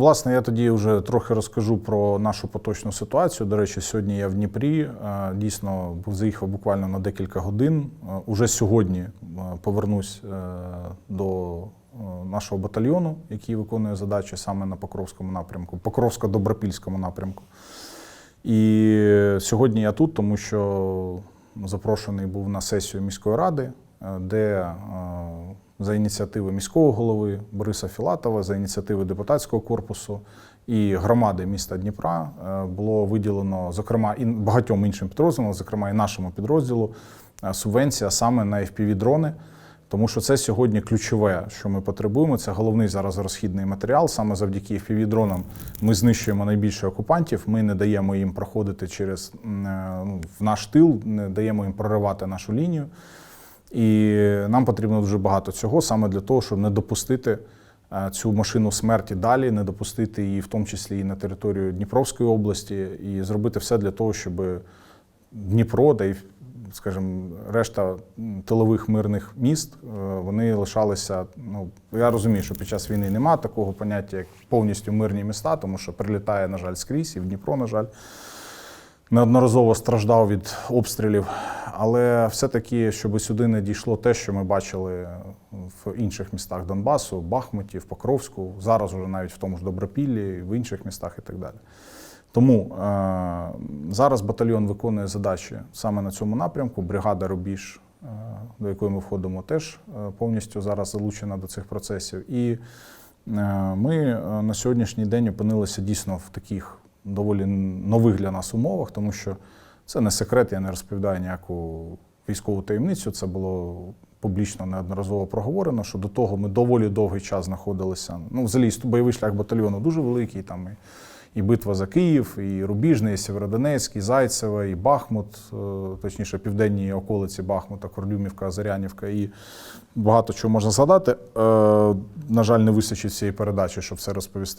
Власне, я тоді вже трохи розкажу про нашу поточну ситуацію. До речі, сьогодні я в Дніпрі. Е, Дійсно, заїхав буквально на декілька годин. Е, Уже сьогодні е, повернусь до нашого батальйону, який виконує задачі саме на Покровському напрямку, Покровсько-Добропільському напрямку. І сьогодні я тут, тому що запрошений був на сесію міської ради, де за ініціативи міського голови Бориса Філатова, за ініціативи депутатського корпусу і громади міста Дніпра е, було виділено, зокрема, і багатьом іншим підрозділам, зокрема і нашому підрозділу, е, субвенція саме на FPV-дрони. Тому що це сьогодні ключове, що ми потребуємо. Це головний зараз розхідний матеріал. Саме завдяки FPV-дронам ми знищуємо найбільше окупантів. Ми не даємо їм проходити через е, ну, в наш тил, не даємо їм проривати нашу лінію. І нам потрібно дуже багато цього саме для того, щоб не допустити е, цю машину смерті далі, не допустити її, в тому числі і на територію Дніпровської області, і зробити все для того, щоб Дніпро, да й, скажімо, решта тилових мирних міст, е, вони лишалися. Ну, я розумію, що під час війни немає такого поняття, як повністю мирні міста, тому що прилітає, на жаль, скрізь, і в Дніпро, на жаль неодноразово страждав від обстрілів, але все-таки, щоб сюди не дійшло те, що ми бачили в інших містах Донбасу, Бахмуті, в Покровську, зараз уже навіть в тому ж Добропіллі, в інших містах і так далі. Тому е, зараз батальйон виконує задачі саме на цьому напрямку. Бригада Рубіж, е, до якої ми входимо, теж е, повністю зараз залучена до цих процесів. І е, ми е, на сьогоднішній день опинилися дійсно в таких доволі нових для нас умовах, тому що це не секрет, я не розповідаю ніяку військову таємницю. Це було публічно неодноразово проговорено, що до того ми доволі довгий час знаходилися. Ну, взагалі, бойовий шлях батальйону дуже великий. Там і, і битва за Київ, і Рубіжний, і Сєвєродонецьк, і Зайцеве, і Бахмут, е, точніше, південні околиці Бахмута, Корлюмівка, Зарянівка, і багато чого можна згадати. Е, На жаль, не вистачить цієї передачі, щоб все розповісти.